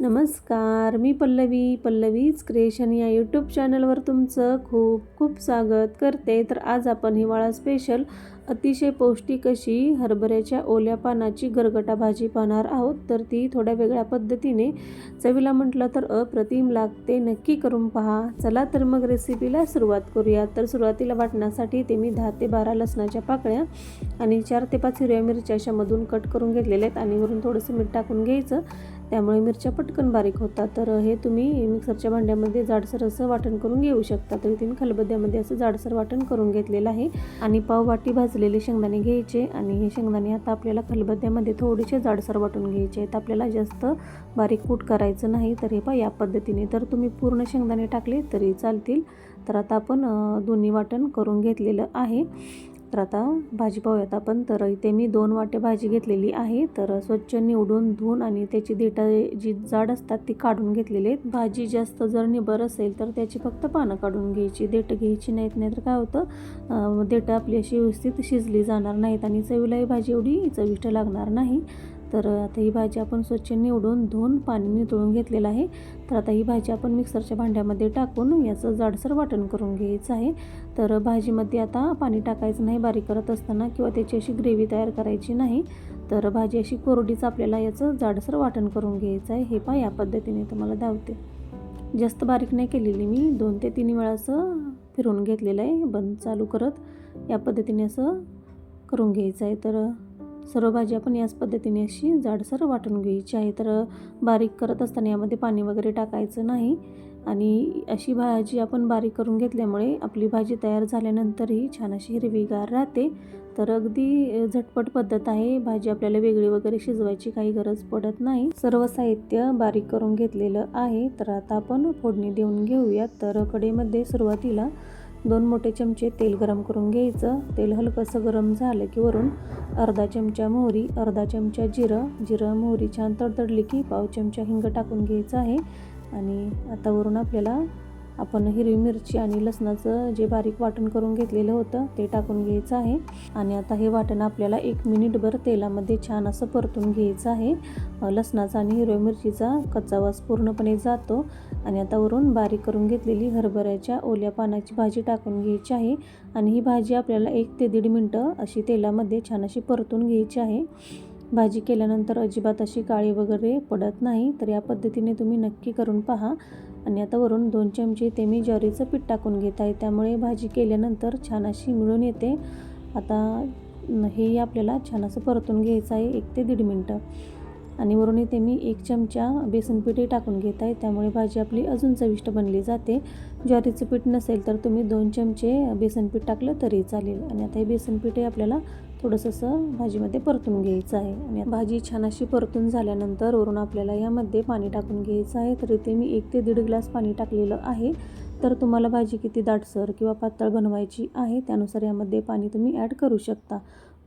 नमस्कार मी पल्लवी पल्लवीज क्रिएशन या यूट्यूब चॅनलवर तुमचं खूप खूप स्वागत करते. तर आज आपण हिवाळा स्पेशल अतिशय पौष्टिक अशी हरभऱ्याच्या ओल्या पानाची गरगटा भाजी पाहणार आहोत. तर ती थोड्या वेगळ्या पद्धतीने चवीला म्हटलं तर अप्रतिम लागते. नक्की करून पहा. चला तर मग रेसिपीला सुरुवात करूया. तर सुरुवातीला वाटण्यासाठी ते मी दहा ते बारा लसणाच्या पाकळ्या आणि चार ते पाच हिरव्या मिरच्या अशामधून कट करून घेतलेल्या आहेत आणि वरून थोडंसं मीठ टाकून घ्यायचं. त्यामुळे मिरच्या पटकन बारीक होतात. तर हे तुम्ही मिक्सरच्या भांड्यामध्ये जाडसर असं वाटण करून घेऊ शकता. तर इथे मी खलबद्यामध्ये असं जाडसर वाटण करून घेतलेलं आहे. आणि पाव वाटी भाजलेले शेंगदाणे घ्यायचे आणि हे शेंगदाणे आता आपल्याला खलबद्यामध्ये थोडेसे जाडसर वाटून घ्यायचे आहेत. आपल्याला जास्त बारीक कूट करायचं नाही तर हे पहा या पद्धतीने. तर तुम्ही पूर्ण शेंगदाणे टाकले तरी चालतील. तर आता आपण दोन्ही वाटण करून घेतलेलं आहे. तर आता भाजी पाहूयात आपण. तर इथे मी दोन वाटे भाजी घेतलेली आहे. तर स्वच्छ निवडून धुवून आणि त्याची देठं जी जाड असतात ती काढून घेतलेली आहेत. भाजी जास्त जर निबर असेल तर त्याची फक्त पानं काढून घ्यायची. देठं घ्यायची नाहीत नाहीतर काय होतं? देठं आपली अशी व्यवस्थित शिजली जाणार नाहीत आणि चवीलाही भाजी एवढी चविष्ट लागणार नाही. तर आता ही भाजी आपण स्वच्छ निवडून धुवून पाणी नितळून घेतलेलं आहे. तर आता ही भाजी आपण मिक्सरच्या भांड्यामध्ये टाकून याचं जाडसर वाटण करून घ्यायचं आहे. तर भाजीमध्ये आता पाणी टाकायचं नाही बारीक करत असताना किंवा त्याची अशी ग्रेव्ही तयार करायची नाही. तर भाजी अशी कोरडीच आपल्याला याचं जाडसर वाटण करून घ्यायचं आहे. हे पा या पद्धतीने तुम्हाला धावते जास्त बारीक नाही केलेली मी दोन ते तीन वेळा असं फिरवून घेतलेलं आहे. बंद चालू करत या पद्धतीने असं करून घ्यायचं आहे. तर सर्व भाजी आपण याच पद्धतीने अशी जाडसर वाटून घ्यायची आहे. तर बारीक करत असताना यामध्ये पाणी वगैरे टाकायचं नाही. आणि अशी भाजी आपण बारीक करून घेतल्यामुळे आपली भाजी तयार झाल्यानंतरही छान अशी हिरवीगार राहते. तर अगदी झटपट पद्धत आहे. भाजी आपल्याला वेगळी वगैरे शिजवायची काही गरज पडत नाही. सर्व साहित्य बारीक करून घेतलेलं आहे. तर आता आपण फोडणी देऊन घेऊयात तर कडेमध्ये सुरुवातीला दोन मोठे चमचे तेल गरम करून घ्यायचं. तेल हलकंसं गरम झालं की वरून अर्धा चमचा मोहरी अर्धा चमचा जिरं. जिरं मोहरी छान तडतडली की पाव चमचा हिंग टाकून घ्यायचं आहे. आणि आता वरून आपल्याला आपण हिरवी मिरची आणि लसणाचं जे बारीक वाटण करून घेतलेलं होतं ते टाकून घ्यायचं आहे. आणि आता हे वाटण आपल्याला एक मिनिटभर तेलामध्ये छान असं परतून घ्यायचं आहे. लसणाचा आणि हिरव्या मिरचीचा कच्चा वास पूर्णपणे जातो. आणि आता वरून बारीक करून घेतलेली हरभऱ्याच्या ओल्या पानाची भाजी टाकून घ्यायची आहे. आणि ही भाजी आपल्याला एक ते दीड मिनटं अशी तेलामध्ये छान अशी परतून घ्यायची आहे. भाजी केल्यानंतर अजिबात अशी काळी वगैरे पडत नाही तर या पद्धतीने तुम्ही नक्की करून पहा. आणि आता वरून दोन चमचे ते मी ज्वारीचं पीठ टाकून घेत आहे. त्यामुळे भाजी केल्यानंतर छान अशी मिळून येते. आता हे आपल्याला छान असं परतून घ्यायचं आहे एक ते दीड मिनटं. आणि वरून इथे मी एक चमचा बेसनपीठही टाकून घेत आहे. त्यामुळे भाजी आपली अजून चविष्ट बनली जाते. ज्वारीचं पीठ नसेल तर तुम्ही दोन चमचे बेसन पीठ टाकलं तरी चालेल. आणि आता हे बेसनपीठही आपल्याला थोडंसं असं भाजीमध्ये परतून घ्यायचं आहे. आणि भाजी छान अशी परतून झाल्यानंतर वरून आपल्याला यामध्ये पाणी टाकून घ्यायचं आहे. तर इथे मी एक ते दीड ग्लास पाणी टाकलेलं आहे. तर तुम्हाला भाजी किती दाटसर किंवा पातळ बनवायची आहे त्यानुसार यामध्ये पाणी तुम्ही ॲड करू शकता.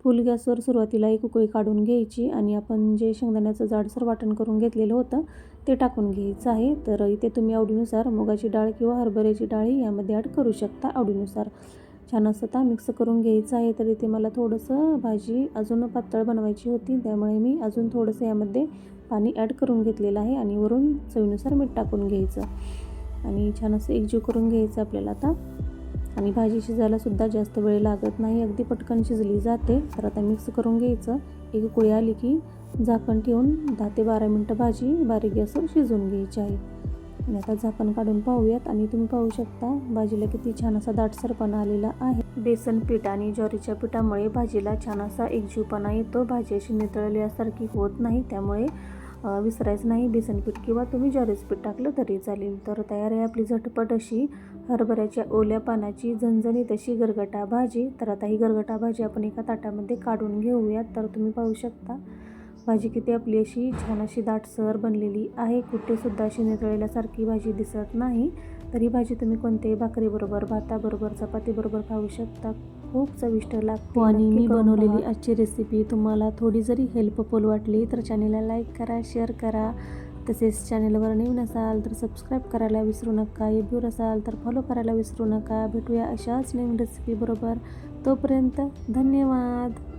फुल गॅसवर सुरुवातीला एक उकळी काढून घ्यायची आणि आपण जे शेंगदाण्याचं जाडसर वाटण करून घेतलेलं होतं ते टाकून घ्यायचं आहे. तर इथे तुम्ही आवडीनुसार मुगाची डाळ किंवा हरभऱ्याची डाळी यामध्ये ॲड करू शकता आवडीनुसार. छान असं आता मिक्स करून घ्यायचं आहे. तर इथे मला थोडंसं भाजी अजून पातळ बनवायची होती. त्यामुळे मी अजून थोडंसं यामध्ये पाणी ॲड करून घेतलेलं आहे आणि वरून चवीनुसार मीठ टाकून घ्यायचं. आणि छान असं एकजीव करून घ्यायचं आपल्याला आता. आणि भाजी शिजायलासुद्धा जास्त वेळ लागत नाही. अगदी पटकन शिजली जाते. तर आता मिक्स करून घ्यायचं. एक कुळी आली की झाकण ठेवून दहा ते बारा मिनटं भाजी बारीक गॅसवर शिजवून घ्यायची आहे. आणि आता झाकण काढून पाहूयात आणि तुम्ही पाहू शकता भाजीला किती छान असा दाटसरपणा आलेला आहे. बेसन पीठ आणि ज्वारीच्या पिठामुळे भाजीला छान असा एकजीवपणा येतो. भाजी अशी नितळल्यासारखी होत नाही त्यामुळे विसरायचं नाही. बेसन पीठ किंवा तुम्ही ज्वारीचं पीठ टाकलं तरी चालेल. तर तयार आहे आपली झटपट अशी हरभऱ्याच्या ओल्या पानाची झणझणीत अशी गरगटा भाजी. तर आता ही गरगटा भाजी आपण एका ताटामध्ये काढून घेऊयात. तर तुम्ही पाहू शकता. भाजी किती आपली अशी छान अशी दाटसर बनलेली आहे. कुठेसुद्धा अशी नितळल्यासारखी भाजी दिसत नाही. तर ही भाजी तुम्ही कोणत्याही भाकरीबरोबर भाताबरोबर चपातीबरोबर खाऊ शकता. खूप चविष्ट लागते. आणि मी बनवलेली आजची रेसिपी तुम्हाला थोडी जरी हेल्पफुल वाटली तर चॅनेलला लाईक करा शेअर करा. तसेच चॅनेलवर नवीन असाल तर सबस्क्राईब करायला विसरू नका. युट्यूबर असाल तर फॉलो करायला विसरू नका. भेटूया अशाच नवीन रेसिपीबरोबर तोपर्यंत धन्यवाद.